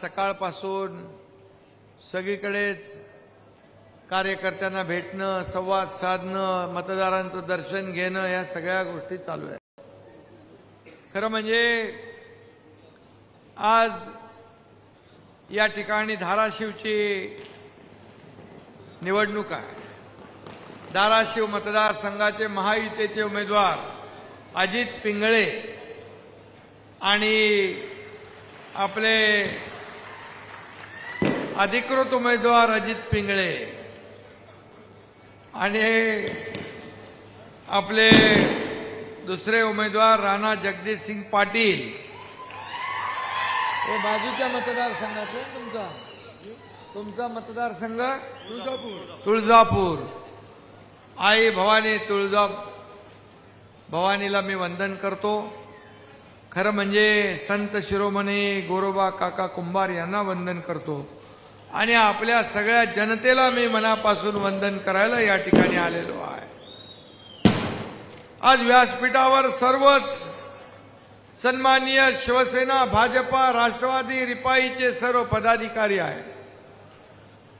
सकाळपासून सगळीकडेच कार्यकर्त्यांना भेटणं संवाद साधणं मतदारांचं दर्शन घेणं या सगळ्या गोष्टी चालू आहेत. खरं म्हणजे आज या ठिकाणी धाराशिवची निवडणूक आहे. धाराशिव मतदारसंघाचे महायुतीचे उमेदवार अजित पिंगळे आणि आपले अधिकृत उमेदवार अजित पिंगळे. आणि आपले दुसरे उमेदवार राणा जगदीश सिंग पाटील. हे बाजूच्या मतदारसंघातले ना तुमचा? तुमचा मतदारसंघ? तुळजापूर. तुळजापूर. आई भवानी तुळजा भवानीला मी वंदन करतो. खरं म्हणजे संत शिरोमणी गोरोबा काका कुंभार यांना वंदन करतो. आणि आपल्या सगळ्या जनतेला मी मनापासून वंदन करायला या ठिकाणी आलेलो आहे. आज व्यासपीठावर सर्वच सन्माननीय शिवसेना भाजपा राष्ट्रवादी रिपाईचे सर्व पदाधिकारी आहेत.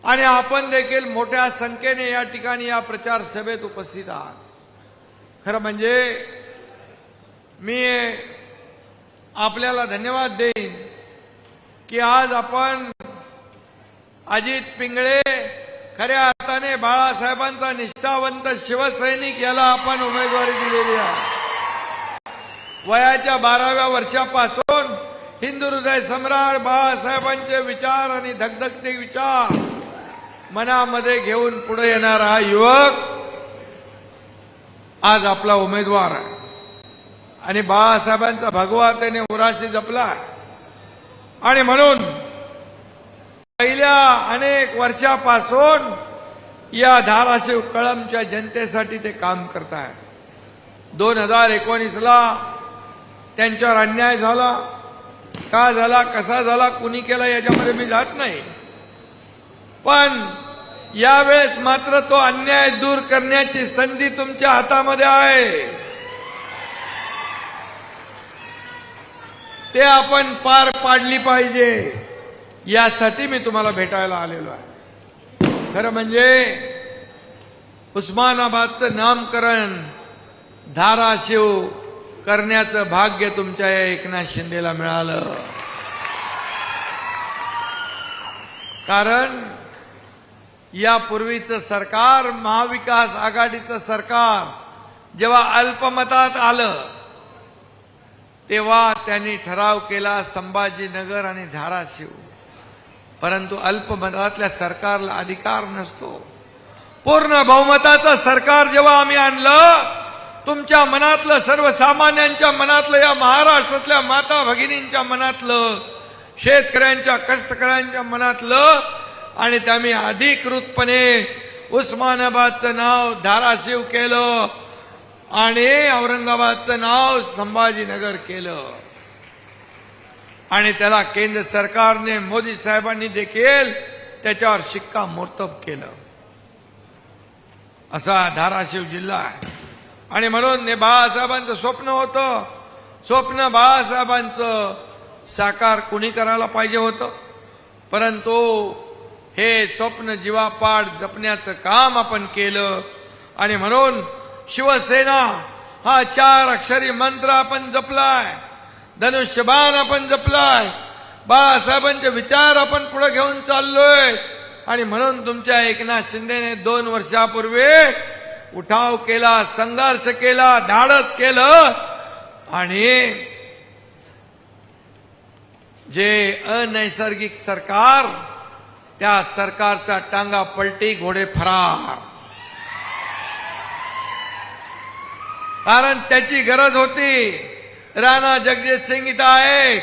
आणि आपण देखील मोठ्या संख्येने या ठिकाणी या प्रचार सभेत उपस्थित आहात. खरं म्हणजे मी आपल्याला धन्यवाद देईन की आज आपण अजित पिंगळे खऱ्या अर्थाने बाळासाहेबांचा निष्ठावंत शिवसैनिक याला आपण उमेदवारी दिलेली आहे. वयाच्या बाराव्या वर्षापासून हिंदू हृदय सम्राट बाळासाहेबांचे विचार आणि धगधगते विचार मनामध्ये घेऊन पुढे येणारा हा युवक आज आपला उमेदवार आहे. आणि बाळासाहेबांचा भगवा त्याने उराशी जपला आणि म्हणून पहिल्या अनेक वर्षापासून या धाराशिव कळमच्या जनतेसाठी ते काम करत आहेत दोन हजार एकोणीसला त्यांच्यावर अन्याय झाला. का झाला? कसा झाला? कुणी केला? याच्यामध्ये मी जात नाही. पण यावेळेस मात्र तो अन्याय दूर करण्याची संधी तुमच्या हातामध्ये आहे. ते आपण पार पाडली पाहिजे. यासाठी मी तुम्हाला भेटायला आलेलो आहे. खरं म्हणजे उस्मानाबादचं नामकरण धाराशिव करण्याचं भाग्य तुमच्या या एकनाथ शिंदेला मिळालं. कारण यापूर्वीचं सरकार महाविकास आघाडीचं सरकार जेव्हा अल्पमतात आलं तेव्हा त्यांनी ठराव केला संभाजीनगर आणि धाराशिव. परंतु अल्पमतातल्या सरकारला अधिकार नसतो. पूर्ण बहुमताचं सरकार जेव्हा आम्ही आणलं तुमच्या मनातलं सर्वसामान्यांच्या मनातलं या महाराष्ट्रातल्या माता भगिनींच्या मनातलं शेतकऱ्यांच्या कष्टकऱ्यांच्या मनातलं आणि त्यांनी अधिकृतपणे उस्मानाबादचं नाव धाराशिव केलं आणि औरंगाबादचं नाव संभाजीनगर केलं. आणि त्याला केंद्र सरकारने मोदी साहेबांनी देखील त्याच्यावर शिक्कामोर्तब केलं. असा धाराशिव जिल्हा आहे. आणि म्हणून ने बाळासाहेबांचं स्वप्न होतं. स्वप्न बाळासाहेबांचं साकार कुणी करायला पाहिजे होतं? परंतु हे स्वप्न जीवापाड जपण्याचं काम आपण केलं. आणि म्हणून शिवसेना हा चार अक्षरी मंत्र आपण जपलाय. धनुष्यबाण आपण जपलाय. बाळासाहेबांचे विचार आपण पुढे घेऊन चाललोय. आणि म्हणून तुमच्या एकनाथ शिंदेने दोन वर्षापूर्वी उठाव केला संघर्ष केला धाडस केलं. आणि जे अनैसर्गिक सरकार त्या सरकारचा टांगा पलटी घोडे फरार. कारण त्याची गरज होती. राणा जगजित सिंग इथं आहे.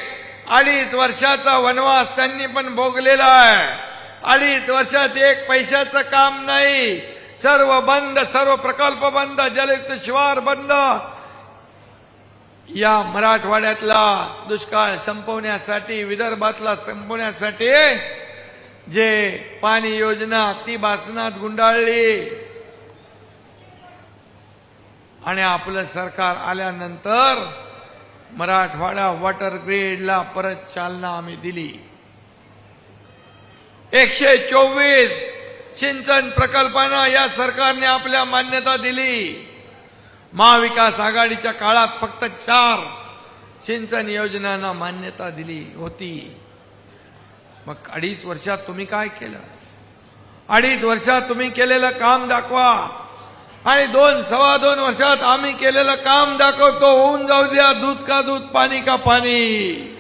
अडीच वर्षाचा वनवास त्यांनी पण भोगलेला आहे. अडीच वर्षात एक पैशाचं काम नाही. सर्व बंद सर्व प्रकल्प बंद जलयुक्त शिवार बंद. या मराठवाड्यातला दुष्काळ संपवण्यासाठी विदर्भातला संपवण्यासाठी जे पाणी योजना ती भासनात गुंडाळली. आणि आपलं सरकार आल्यानंतर मराठवाडा वॉटर ग्रीडला परत चालना आम्ही दिली. एकशे चोवीस सिंचन प्रकल्पांना या सरकारने आपल्या मान्यता दिली. महाविकास आघाडीच्या काळात फक्त चार सिंचन योजनांना मान्यता दिली होती. मग अडीच वर्षात तुम्ही काय केलं? अडीच वर्षात तुम्ही केलेलं काम दाखवा. आणि दोन सव्वा दोन वर्षात आम्ही केलेलं काम दाखवतो. होऊन जाऊ द्या दूध का दूध पाणी का पाणी.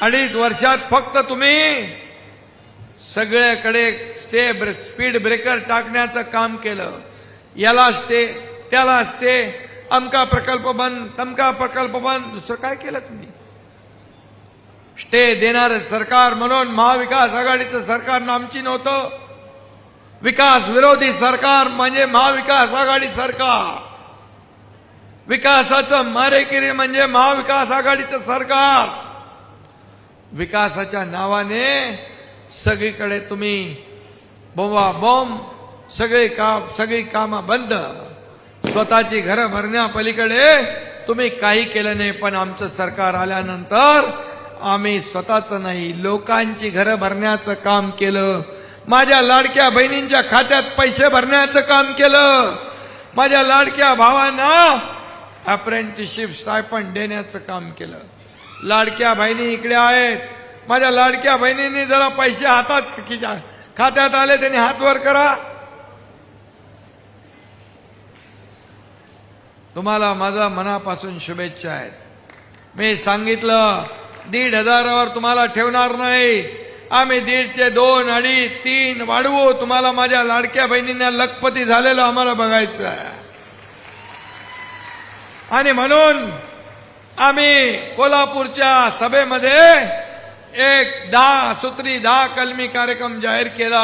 अडीच वर्षात फक्त तुम्ही सगळ्याकडे स्टे स्पीड ब्रेकर टाकण्याचं काम केलं. याला स्टे त्याला स्टे अमका प्रकल्प बंद तमका प्रकल्प बंद. दुसरं काय केलं तुम्ही? स्टे देणारं सरकार म्हणून महाविकास आघाडीचं सरकार नामची नव्हतं. विकास विरोधी सरकार म्हणजे महाविकास आघाडी सरकार. विकासाचं मारेकिरी म्हणजे महाविकास आघाडीचं सरकार. विकासाच्या नावाने सगळीकडे तुम्ही बोंबा बॉम्ब सगळी काम सगळी कामं बंद. स्वतःची घरं भरण्यापलीकडे तुम्ही काही केलं नाही पण आमचं सरकार आल्यानंतर आम्ही स्वतःच नाही लोकांची घरं भरण्याचं काम केलं. माझ्या लाडक्या बहिणींच्या खात्यात पैसे भरण्याचं काम केलं. माझ्या लाडक्या भावांना अप्रेंटिसशिप स्टायपंड देण्याचं काम केलं. लाडक्या बहिणी इकडे आहेत. माझ्या लाडक्या बहिणींनी जरा पैसे हातात खात्यात आले त्यांनी हात वर करा. तुम्हाला माझा मनापासून शुभेच्छा आहेत. मी सांगितलं दीड हजारावर तुम्हाला ठेवणार नाही. आम्ही दीडचे दोन अडीच तीन वाढवू. तुम्हाला माझ्या लाडक्या बहिणींना लखपती झालेलं आम्हाला बघायचं आहे. आणि म्हणून आम्ही कोल्हापूरच्या सभेमध्ये एक दहा सूत्री दहा कलमी कार्यक्रम जाहीर केला.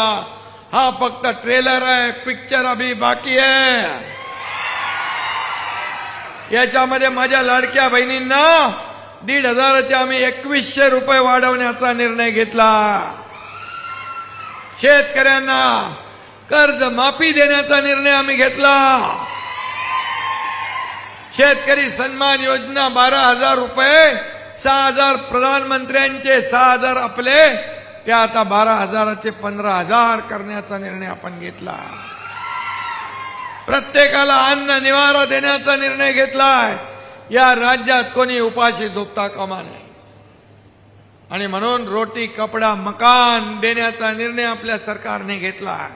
हा फक्त ट्रेलर आहे पिक्चर अभी बाकी आहे. याच्यामध्ये माझ्या लाडक्या बहिणींना दीड हजाराचे आम्ही एकवीसशे रुपये वाढवण्याचा निर्णय घेतला. शेतकऱ्यांना कर्ज माफी देण्याचा निर्णय आम्ही घेतला. शेतकरी सन्मान योजना बारा हजार रुपये सहा हजार प्रधानमंत्र्यांचे सहा हजार आपले ते आता बारा हजाराचे पंधरा हजार करण्याचा निर्णय आपण घेतला. प्रत्येकाला अन्न निवारा देण्याचा निर्णय घेतलाय. या राज्यात कोणी उपाशी झोपता कामा नये. आणि म्हणून रोटी कपडा मकान देण्याचा निर्णय आपल्या सरकारने घेतला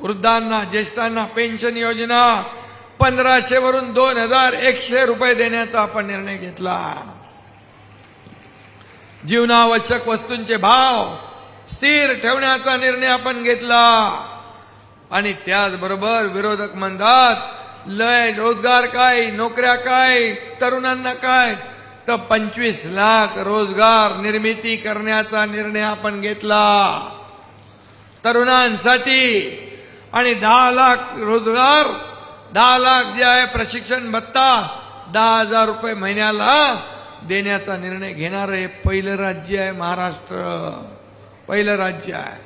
वृद्धांना ज्येष्ठांना पेन्शन योजना पंधराशे वरून दोन हजार एकशे रुपये देण्याचा आपण निर्णय घेतला. जीवनावश्यक वस्तूंचे भाव स्थिर ठेवण्याचा निर्णय आपण घेतला. आणि त्याचबरोबर विरोधक म्हणतात लय रोजगार काय नोकऱ्या काय तरुणांना काय? तर पंचवीस लाख रोजगार निर्मिती करण्याचा निर्णय आपण घेतला. तरुणांसाठी आणि दहा लाख रोजगार दहा लाख जे आहे प्रशिक्षण भत्ता दहा हजार रुपये महिन्याला देण्याचा निर्णय घेणार हे पहिलं राज्य आहे महाराष्ट्र. पहिलं राज्य आहे.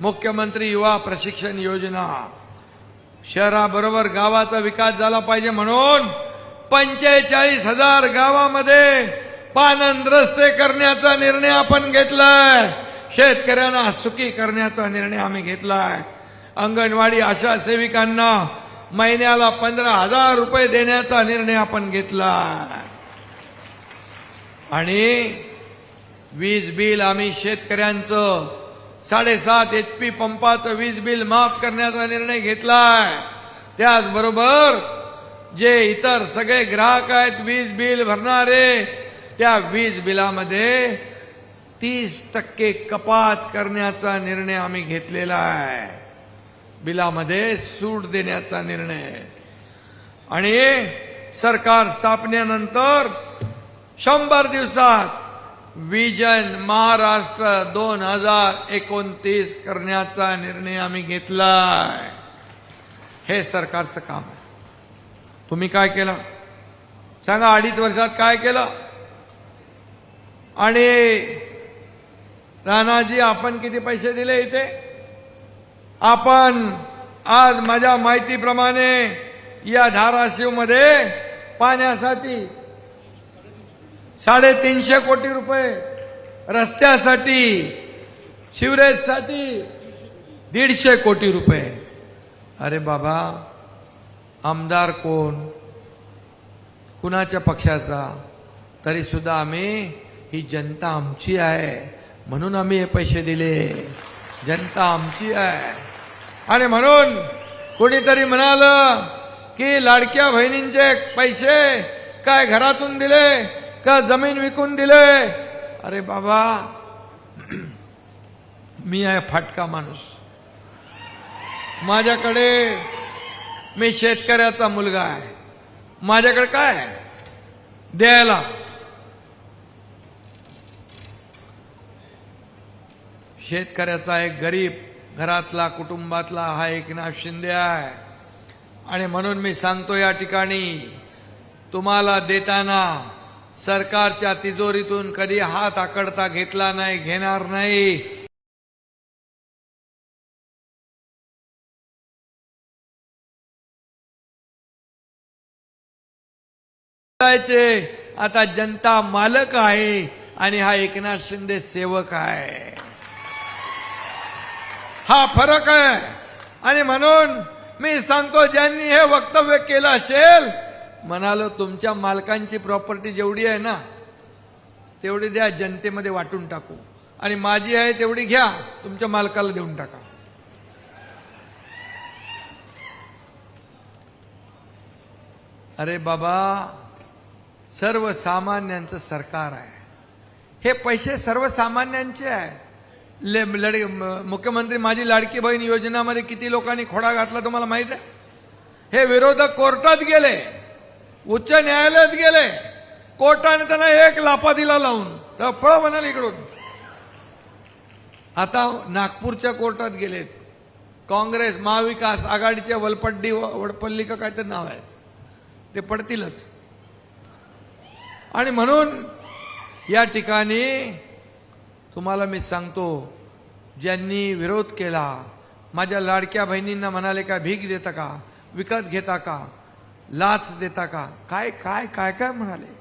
मुख्यमंत्री युवा प्रशिक्षण योजना. शहराबरोबर गावाचा विकास झाला पाहिजे म्हणून पंचेचाळीस हजार गावामध्ये पानंद रस्ते करण्याचा निर्णय आपण घेतलाय. शेतकऱ्यांना सुखी करण्याचा निर्णय आम्ही घेतलाय. अंगणवाडी आशा सेविकांना महिन्याला पंधरा हजार रुपये देण्याचा निर्णय आपण घेतलाय. आणि वीज बिल आम्ही शेतकऱ्यांचं साडेसात एच पी पंपाचं वीज बिल माफ करण्याचा निर्णय घेतलाय. त्याचबरोबर जे इतर सगळे ग्राहक आहेत वीज बिल भरणारे त्या वीज बिलामध्ये तीस टक्के कपात करण्याचा निर्णय आम्ही घेतलेला आहे. बिलामध्ये सूट देण्याचा निर्णय. आणि सरकार स्थापनेनंतर शंभर दिवसात विजन महाराष्ट्र दोन हजार एकोणतीस करण्याचा निर्णय आम्ही घेतलाय. हे सरकारचं काम आहे. तुम्ही काय केलं? सांगा अडीच वर्षात काय केलं? आणि राणाजी आपण किती पैसे दिले इथे? आपण आज माझ्या माहितीप्रमाणे या धाराशिवमध्ये पाण्यासाठी साडेतीनशे कोटी रुपये रस्त्यासाठी शिवरेजसाठी दीडशे कोटी रुपये. अरे बाबा आमदार कोण? कुणाच्या पक्षाचा? तरी सुद्धा आम्ही ही जनता आमची आहे. म्हणून आम्ही हे पैसे दिले. जनता आमची आहे. आणि म्हणून कोणीतरी म्हणालं की लाडक्या बहिणींचे पैसे काय घरातून दिले? का जमीन विकून दिले? अरे बाबा मी आहे फाटका माणूस. माझ्याकडे मी शेतकऱ्याचा मुलगा आहे. माझ्याकडे काय आहे? द्यायला. शेतकऱ्याचा एक गरीब घरातला कुटुंबातला हा एकनाथ शिंदे आहे. आणि म्हणून मी सांगतो या ठिकाणी तुम्हाला देताना सरकारच्या तिजोरीतून कधी हात आकडता घेतला नाही घेणार नाही. आता जनता मालक आहे आणि हा एकनाथ शिंदे सेवक आहे. हा फरक आहे. आणि म्हणून मी सांगतो ज्यांनी हे वक्तव्य केलं असेल म्हणालो तुमच्या मालकांची प्रॉपर्टी जेवढी आहे ना तेवढी द्या जनतेमध्ये वाटून टाकू. आणि माझी आहे तेवढी घ्या तुमच्या मालकाला देऊन टाका. अरे बाबा सर्वसामान्यांचं सरकार आहे. हे पैसे सर्वसामान्यांचे आहेत. ले लड मुख्यमंत्री माझी लाडकी बहीण योजनामध्ये किती लोकांनी खोडा घातला तुम्हाला माहीत आहे? हे विरोधक कोर्टात गेले. उच्च न्यायालयात गेले. कोर्टाने त्यांना एक लापा दिला लावून. तर फळ म्हणाल इकडून. आता नागपूरच्या कोर्टात गेलेत. काँग्रेस महाविकास आघाडीच्या वलपड्डी वडपल्ली का काहीतरी नाव आहे. ते पडतीलच. आणि म्हणून या ठिकाणी तुम्हाला मी सांगतो ज्यांनी विरोध केला माझ्या लाडक्या बहिणींना म्हणाले का भीक देता का विकत घेता का लाच देता का? काय काय काय काय म्हणाले?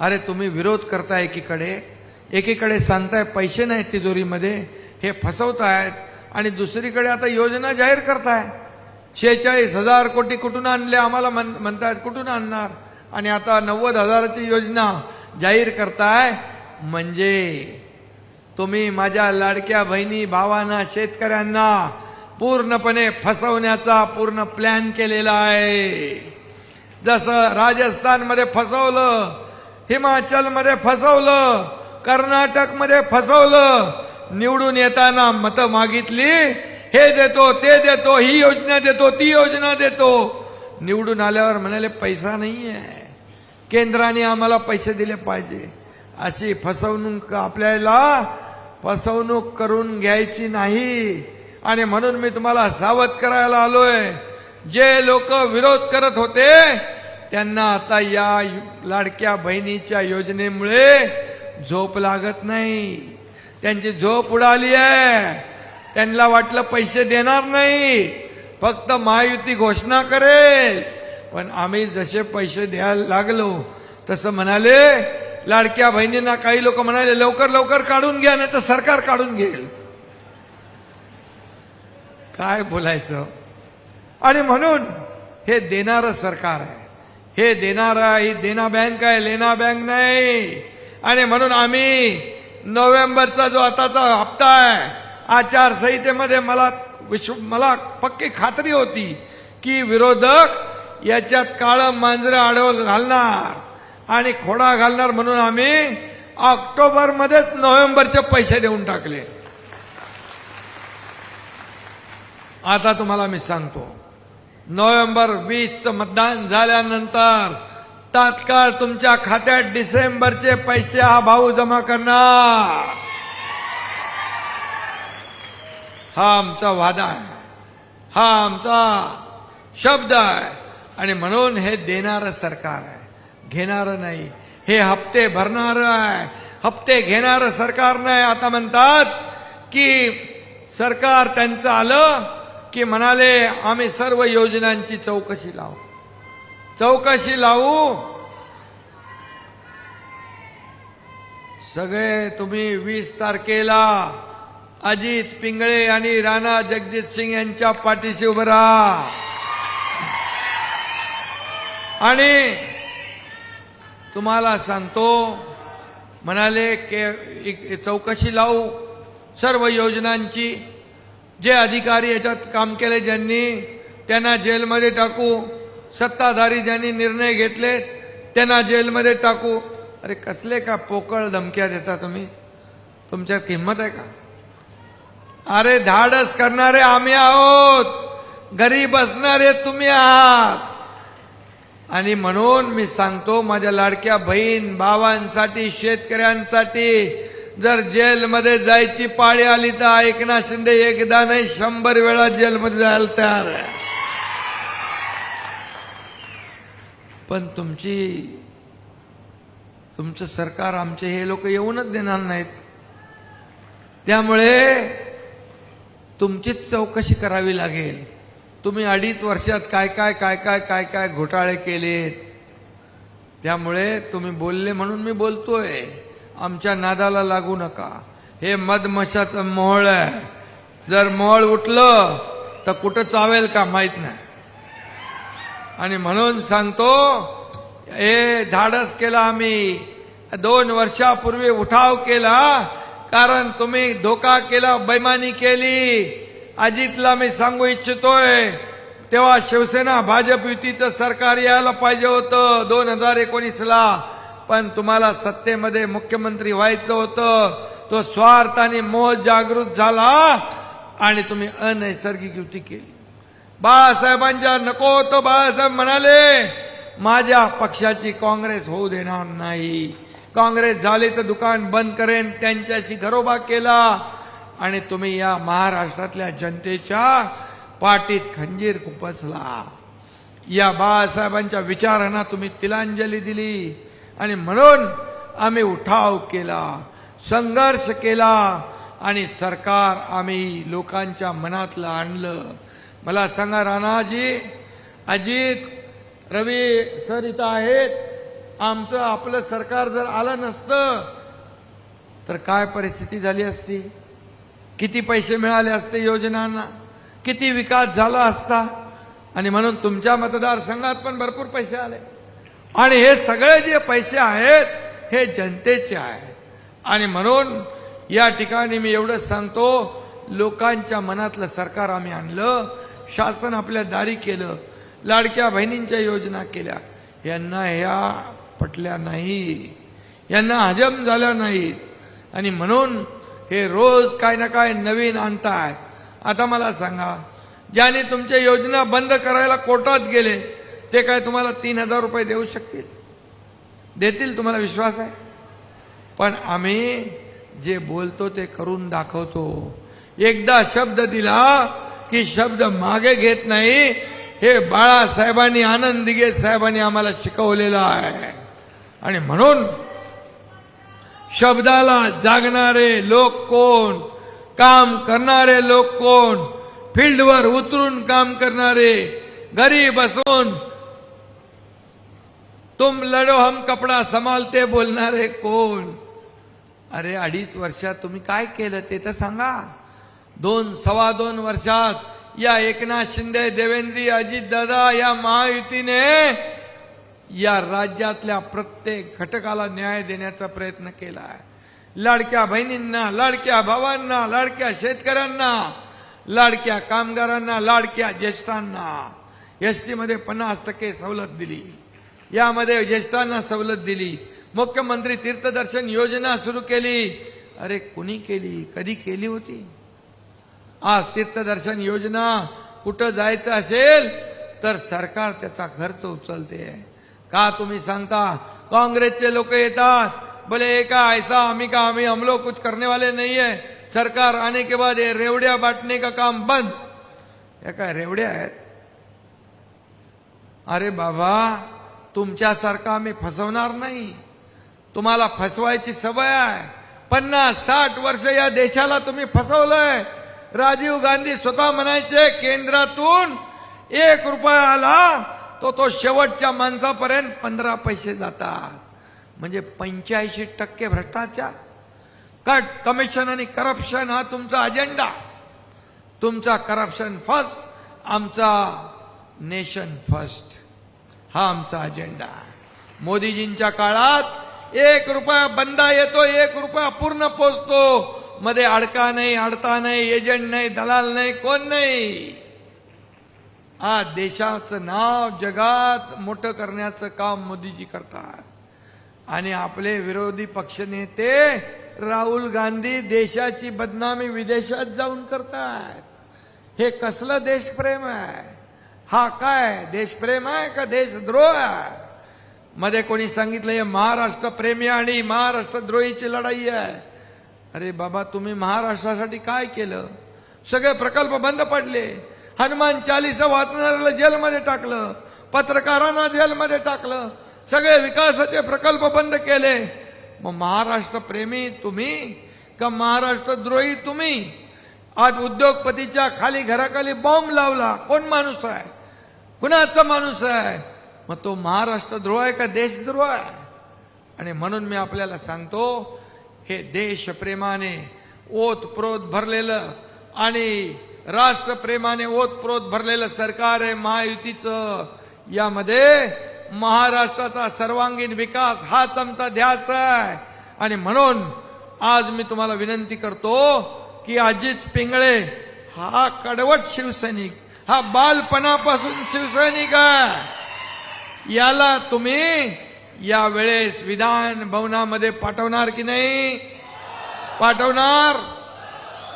अरे तुम्ही विरोध करताय एकीकडे. एकीकडे सांगताय पैसे नाहीत तिजोरीमध्ये. हे फसवतायत. आणि दुसरीकडे आता योजना जाहीर करताय. शेहेचाळीस हजार कोटी कुठून आणले? आम्हाला म्हण म्हणतायत कुठून आणणार? आणि आता नव्वद हजाराची योजना जाहीर करताय. म्हणजे तुम्ही माझ्या लाडक्या बहिणी भावांना शेतकऱ्यांना पूर्णपणे फसवण्याचा पूर्ण प्लॅन केलेला आहे. जसं राजस्थानमध्ये फसवलं हिमाचलमध्ये फसवलं कर्नाटकमध्ये फसवलं निवडून येताना मतं मागितली हे देतो ते देतो ही योजना देतो ती योजना देतो. निवडून आल्यावर म्हणाले पैसा नाही आहे केंद्राने आम्हाला पैसे दिले पाहिजे. अशी फसवणूक आपल्याला फसवणूक करून घ्यायची नाही. आणि म्हणून मी तुम्हाला सावध करायला आलोय. जे लोक विरोध करत होते त्यांना आता या लाडक्या बहिणीच्या योजनेमुळे झोप लागत नाही. त्यांची झोप उडाली आहे. त्यांना वाटलं पैसे देणार नाही. फक्त महायुती घोषणा करेल. पण आम्ही जसे पैसे द्यायला लागलो तसं म्हणाले लाडक्या बहिणींना काही लोक म्हणाले लवकर लवकर काढून घ्या नाही तर सरकार काढून घेईल. काय बोलायचं? आणि म्हणून हे देणारं सरकार आहे. हे देणारा ही देना बँक आहे लेना बँक नाही. आणि म्हणून आम्ही नोव्हेंबरचा जो आताचा हप्ता आहे आचारसंहितेमध्ये मला विश्व मला पक्की खात्री होती की विरोधक याच्यात काळं मांजरं आडव घालणार आणि खोडा घालणार म्हणून आम्ही ऑक्टोबरमध्येच नोव्हेंबरचे पैसे देऊन टाकले. आता तुम्हाला मी सांगतो. नोव्हेंबर वीसचं मतदान झाल्यानंतर तात्काळ तुमच्या खात्यात डिसेंबरचे पैसे हा भाऊ जमा करणार. हा आमचा वादा आहे. हा आमचा शब्द आहे. आणि म्हणून हे देणारं सरकार आहे. घेणारं नाही. हे हप्ते भरणारं आहे. हप्ते घेणारं सरकार नाही. आता म्हणतात की सरकार त्यांचं आलं की म्हणाले आम्ही सर्व योजनांची चौकशी लावू. चौकशी लावू? सगळे तुम्ही वीस तारखेला अजित पिंगळे आणि राणा जगजित सिंग यांच्या पाठीशी उभं राहा. आणि तुम्हाला सांगतो म्हणाले के एक चौकशी लावू सर्व योजनांची जे अधिकारी याच्यात काम केले ज्यांनी त्यांना जेलमध्ये टाकू सत्ताधारी ज्यांनी निर्णय घेतले त्यांना जेलमध्ये टाकू. अरे कसले का पोकळ धमक्या देता तुम्ही? तुमच्यात किंमत आहे का? अरे धाडस करणारे आम्ही आहोत. घरी बसणारे तुम्ही आहात. आणि म्हणून मी सांगतो माझ्या लाडक्या बहीण भावांसाठी शेतकऱ्यांसाठी जर जेलमध्ये जायची पाळी आली तर ऐकना शिंदे एकदा नाही शंभर वेळा जेलमध्ये जायला तयार आहे. पण तुमची तुमचं सरकार आमचे हे लोक येऊनच देणार नाहीत. त्यामुळे तुमचीच चौकशी करावी लागेल. तुम्ही अडीच वर्षात काय काय काय काय काय काय घोटाळे केलेत. त्यामुळे तुम्ही बोलले म्हणून मी बोलतोय. आमच्या नादाला लागू नका. हे मधमशाचं मोहळ आहे. जर मोहळ उठलं तर कुठं चावेल का माहीत नाही. आणि म्हणून सांगतो हे धाडस केला आम्ही. दोन वर्षापूर्वी उठाव केला कारण तुम्ही धोका केला बैमानी केली. अजितला मी सांगू इच्छितोय तेव्हा शिवसेना भाजप युतीचं सरकार यायला पाहिजे होतं दोन हजार एकोणीसला. पण तुम्हाला सत्तेमध्ये मुख्यमंत्री व्हायचं होतं. तो स्वार्थ आणि मोह जागृत झाला आणि तुम्ही अनैसर्गिक युती केली. बाळासाहेबांच्या नको होतं बाळासाहेब म्हणाले माझ्या पक्षाची काँग्रेस होऊ देणार नाही. काँग्रेस झाली तर दुकान बंद करेन. त्यांच्याशी घरोबा केला. आणि तुम्ही या महाराष्ट्रातल्या जनतेच्या पाठीत खंजीर खुपसला. या बाळासाहेबांच्या विचारांना तुम्ही तिलांजली दिली. आणि म्हणून आम्ही उठाव केला संघर्ष केला आणि सरकार आम्ही लोकांच्या मनातलं आणलं. मला सांगा राणाजी अजित रवी सर इथं आहेत. आमचं आपलं सरकार जर आलं नसतं तर काय परिस्थिती झाली असती? किती पैसे मिळाले असते योजनांना? किती विकास झाला असता? आणि म्हणून तुमच्या मतदारसंघात पण भरपूर पैसे आले. आणि हे सगळे जे पैसे आहेत हे जनतेचे आहेत. आणि म्हणून या ठिकाणी मी एवढंच सांगतो लोकांच्या मनातलं सरकार आम्ही आणलं शासन आपल्या दारी केलं लाडक्या बहिणींच्या योजना केल्या. यांना ह्या पटल्या नाही. यांना हजम झाल्या नाहीत. आणि म्हणून हे रोज काय ना काय नवीन आणताय आता मला सांगा ज्याने तुमच्या योजना बंद करायला कोर्टात गेले ते काय तुम्हाला तीन हजार रुपये देऊ शकतील? देतील तुम्हाला विश्वास आहे? पण आम्ही जे बोलतो ते करून दाखवतो. एकदा शब्द दिला की शब्द मागे घेत नाही. हे बाळासाहेबांनी आनंद दिगे साहेबांनी आम्हाला शिकवलेलं आहे. आणि म्हणून शब्दाला जागणारे लोक कोण? काम करणारे लोक कोण? फील्डवर उतरून काम करणारे घरी बसून तुम लढो हम कपडा संभालते बोलणारे कोण अरे अडीच वर्षात तुम्ही काय केलं ते तर सांगा. दोन सव्वा दोन वर्षात या एकनाथ शिंदे देवेंद्री अजित दादा या महायुतीने या राज्यातल्या प्रत्येक घटकाला न्याय देण्याचा प्रयत्न केला. आहे लाडक्या बहिणींना लाडक्या भावांना लाडक्या शेतकऱ्यांना लाडक्या कामगारांना लाडक्या ज्येष्ठांना एस टीमध्ये पन्नास टक्के सवलत दिली. यामध्ये ज्येष्ठांना सवलत दिली. मुख्यमंत्री तीर्थदर्शन योजना सुरू केली. अरे कुणी केली? कधी केली होती? आज तीर्थदर्शन योजना कुठं जायचं असेल तर सरकार त्याचा खर्च उचलते. का तुम्ही सांगता? काँग्रेसचे लोक येतात. बोले का ऐसा हमी का आम्ही हम लोग कुछ करने वाले नहीं है सरकार आने के बाद ये रेवड्या बांटने का काम बंद. या काय रेवड्या आहेत? अरे बाबा तुमच्यासारखा आम्ही फसवणार नाही. तुम्हाला फसवायची सवय आहे. पन्नास साठ वर्ष या देशाला तुम्ही फसवलंय. राजीव गांधी स्वतः म्हणायचे केंद्रातून एक रुपया आला तो तो शेवटच्या माणसापर्यंत पंधरा पैसे जातात. म्हणजे पंच्याऐंशी टक्के भ्रष्टाचार. कट कमिशन आणि करप्शन हा तुमचा अजेंडा. तुमचा करप्शन फर्स्ट आमचा नेशन फर्स्ट. हा आमचा अजेंडा. मोदीजींच्या काळात एक रुपया बंदा येतो एक रुपया पूर्ण पोचतो. मध्ये अडका नाही अडता नाही एजंट नाही दलाल नाही कोण नाही. आज देशाचं नाव जगात मोठं करण्याचं काम मोदीजी करतात. आणि आपले विरोधी पक्षनेते राहुल गांधी देशाची बदनामी विदेशात जाऊन करतात. हे कसलं देशप्रेम आहे? हा काय देशप्रेम आहे का देशद्रोह आहे? मध्ये कोणी सांगितलं हे महाराष्ट्र प्रेमी आणि महाराष्ट्रद्रोहीची लढाई आहे. अरे बाबा तुम्ही महाराष्ट्रासाठी काय केलं? सगळे प्रकल्प बंद पडले. हनुमान चालीसा वाचणाऱ्याला जेलमध्ये टाकलं. पत्रकारांना जेलमध्ये टाकलं. सगळे विकासाचे प्रकल्प बंद केले. मग महाराष्ट्र प्रेमी तुम्ही का महाराष्ट्रद्रोही तुम्ही? आज उद्योगपतीच्या खाली घराखाली बॉम्ब लावला. कोण माणूस आहे? कुणाचा माणूस आहे? मग तो महाराष्ट्र द्रोह आहे का देशद्रोह आहे? आणि म्हणून मी आपल्याला सांगतो हे देशप्रेमाने ओतप्रोत भरलेलं आणि राष्ट्रप्रेमाने ओतप्रोत भरलेलं सरकार आहे महायुतीचं. यामध्ये महाराष्ट्राचा सर्वांगीण विकास हाच आमचा ध्यास आहे. आणि म्हणून आज मी तुम्हाला विनंती करतो की अजित पिंगळे हा कडवट शिवसैनिक हा बालपणापासून शिवसैनिक आहे. याला तुम्ही या वेळेस विधान भवनामध्ये पाठवणार की नाही? पाठवणार.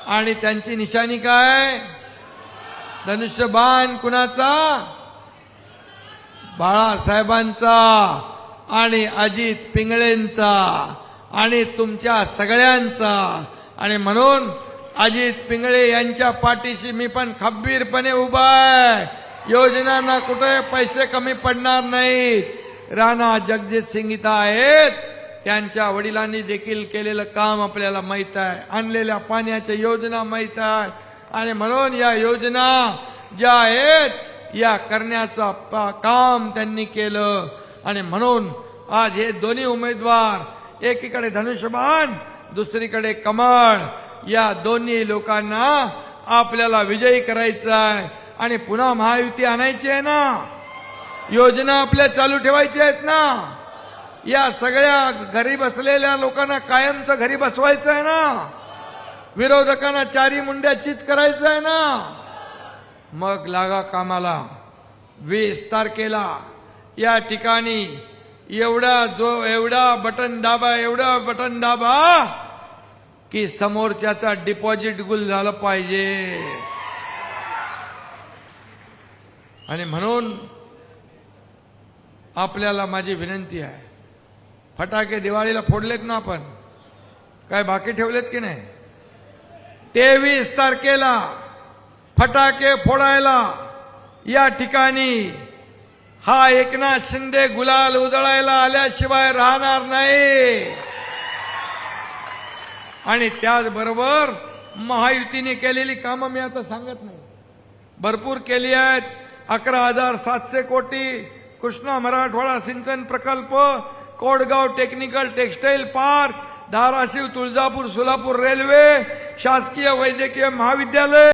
आणि त्यांची निशाणी काय? धनुष्यबाण कुणाचा? बाळासाहेबांचा आणि अजित पिंगळेंचा आणि तुमच्या सगळ्यांचा. आणि म्हणून अजित पिंगळे यांच्या पाठीशी मी पण खंबीरपणे उभा आहे. योजनांना कुठे पैसे कमी पडणार नाहीत. राणा जगजित सिंग इथं आहेत. त्यांच्या वडिलांनी देखील केलेलं काम आपल्याला माहीत आहे. आणलेल्या पाण्याच्या योजना माहीत आहेत. आणि म्हणून या योजना ज्या आहेत या करण्याचं पा- काम त्यांनी केलं. आणि म्हणून आज हे दोन्ही उमेदवार एकीकडे धनुष्यबाण दुसरीकडे कमळ. या दोन्ही लोकांना आपल्याला विजयी करायचं आहे. आणि पुन्हा महायुती आणायची आहे ना? योजना आपल्या चालू ठेवायच्या आहेत ना? या सगळ्या घरी बसलेल्या लोकांना कायमचं घरी बसवायचं आहे ना? विरोधकांना चारी मुंड्या चित करायचं आहे ना? मग लागा कामाला. वीस तारखेला या ठिकाणी एवढा जो एवढा बटन दाबा एवढा बटन दाबा की समोरच्याचा डिपॉझिट गुल झालं पाहिजे. आणि म्हणून आपल्याला माझी विनंती आहे फटाके दिवाळीला फोडलेत ना आपण? काय बाकी ठेवलेत की नाही? तेवीस तारखेला फटाके फोडायला या ठिकाणी हा एकनाथ शिंदे गुलाल उधळायला आल्याशिवाय राहणार नाही. आणि त्याचबरोबर महायुतीने केलेली कामं मी आता सांगत नाही. भरपूर केली आहेत. अकरा हजार सातशे कोटी कृष्णा मराठवाडा सिंचन प्रकल्प Kodgaon technical textile park Dharashiv Tuljapur Solapur railway शासकीय वैद्यकीय महाविद्यालय.